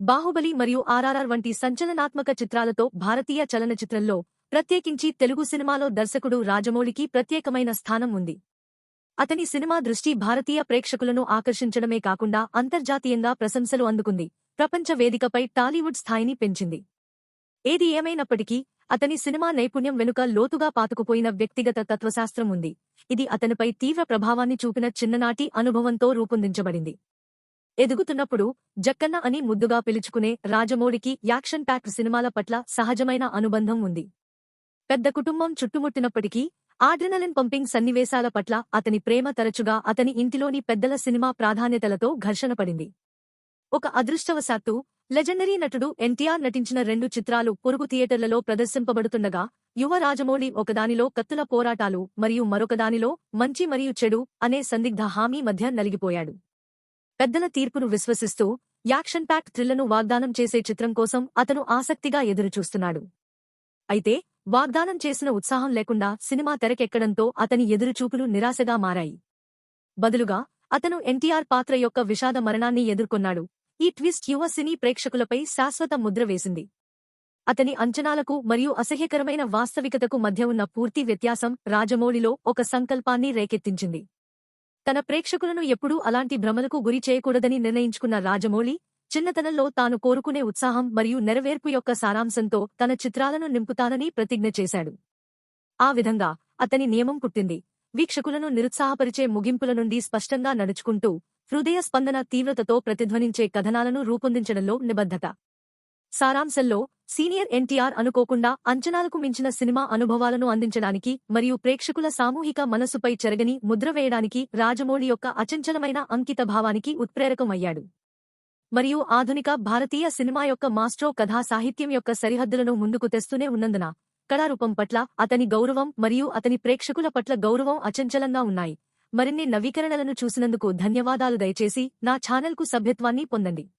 బాహుబలి మరియు ఆర్ఆర్ఆర్ వంటి సంచలనాత్మక చిత్రాలతో భారతీయ చలనచిత్రంలో ప్రత్యేకించి తెలుగు సినిమాలో దర్శకుడు రాజమౌళికి ప్రత్యేకమైన స్థానం ఉంది. అతని సినిమా దృష్టి భారతీయ ప్రేక్షకులను ఆకర్షించడమే కాకుండా అంతర్జాతీయంగా ప్రశంసలు అందుకుంది. ప్రపంచ వేదికపై టాలీవుడ్ స్థాయిని పెంచింది. ఏది ఏమైనప్పటికీ అతని సినిమా నైపుణ్యం వెనుక లోతుగా పాతుకుపోయిన వ్యక్తిగత తత్వశాస్త్రం ఉంది. ఇది అతనిపై తీవ్ర ప్రభావాన్ని చూపిన చిన్ననాటి అనుభవంతో రూపొందించబడింది. ఎదుగుతున్నప్పుడు జక్కన్న అని ముద్దుగా పిలుచుకునే రాజమౌళికి యాక్షన్ ప్యాక్ సినిమాల పట్ల సహజమైన అనుబంధం ఉంది. పెద్ద కుటుంబం చుట్టుముట్టినప్పటికీ ఆడ్రినలిన్ పంపింగ్ సన్నివేశాల పట్ల అతని ప్రేమ తరచుగా అతని ఇంటిలోని పెద్దల సినిమా ప్రాధాన్యతలతో ఘర్షణ పడింది. ఒక అదృష్టవశాత్తు లెజెండరీ నటుడు ఎన్టీఆర్ నటించిన రెండు చిత్రాలు పొరుగు థియేటర్లలో ప్రదర్శింపబడుతుండగా యువ రాజమౌళి ఒకదానిలో కత్తుల పోరాటాలు మరియు మరొకదానిలో మంచి మరియు చెడు అనే సందిగ్ధ హామీ మధ్య నలిగిపోయాడు. పెద్దల తీర్పును విశ్వసిస్తూ యాక్షన్ ప్యాక్ థ్రిల్లను వాగ్దానం చేసే చిత్రం కోసం అతను ఆసక్తిగా ఎదురుచూస్తున్నాడు. అయితే వాగ్దానం చేసిన ఉత్సాహం లేకుండా సినిమా తెరకెక్కడంతో అతని ఎదురుచూపులు నిరాశగా మారాయి. బదులుగా అతను ఎన్టీఆర్ పాత్ర యొక్క విషాద మరణాన్ని ఎదుర్కొన్నాడు. ఈ ట్విస్ట్ యువ సినీ ప్రేక్షకులపై శాశ్వత ముద్ర వేసింది. అతని అంచనాలకు మరియు అసహ్యకరమైన వాస్తవికతకు మధ్య ఉన్న పూర్తి వ్యత్యాసం రాజమౌళిలో ఒక సంకల్పాన్ని రేకెత్తించింది. తన ప్రేక్షకులను ఎప్పుడూ అలాంటి భ్రమలకు గురి చేయకూడదని నిర్ణయించుకున్న రాజమౌళి చిన్నతనంలో తాను కోరుకునే ఉత్సాహం మరియు నెరవేర్పు యొక్క సారాంశంతో తన చిత్రాలను నింపుతానని ప్రతిజ్ఞ చేశాడు. ఆ విధంగా అతని నియమం పుట్టింది. వీక్షకులను నిరుత్సాహపరిచే ముగింపుల నుండి స్పష్టంగా నడుచుకుంటూ హృదయ స్పందన తీవ్రతతో ప్రతిధ్వనించే కథనాలను రూపొందించడంలో నిబద్ధత. సారాంశంలో సీనియర్ ఎన్టీఆర్ అనుకోకుండా అంచనాలకు మించిన సినిమా అనుభవాలను అందించడానికి మరియు ప్రేక్షకుల సామూహిక మనస్సుపై చెరగని ముద్ర వేయడానికి రాజమౌళి యొక్క అచంచలమైన అంకిత భావానికి ఉత్ప్రేరకమయ్యాడు. మరియు ఆధునిక భారతీయ సినిమా యొక్క మాస్ట్రో కథా సాహిత్యం యొక్క సరిహద్దులను ముందుకు తెస్తూనే ఉన్నందున కళారూపం పట్ల అతని గౌరవం మరియు అతని ప్రేక్షకుల పట్ల గౌరవం అచంచలంగా ఉన్నాయి. మరిన్ని నవీకరణలను చూసినందుకు ధన్యవాదాలు. దయచేసి నా ఛానల్కు సభ్యత్వాన్ని పొందండి.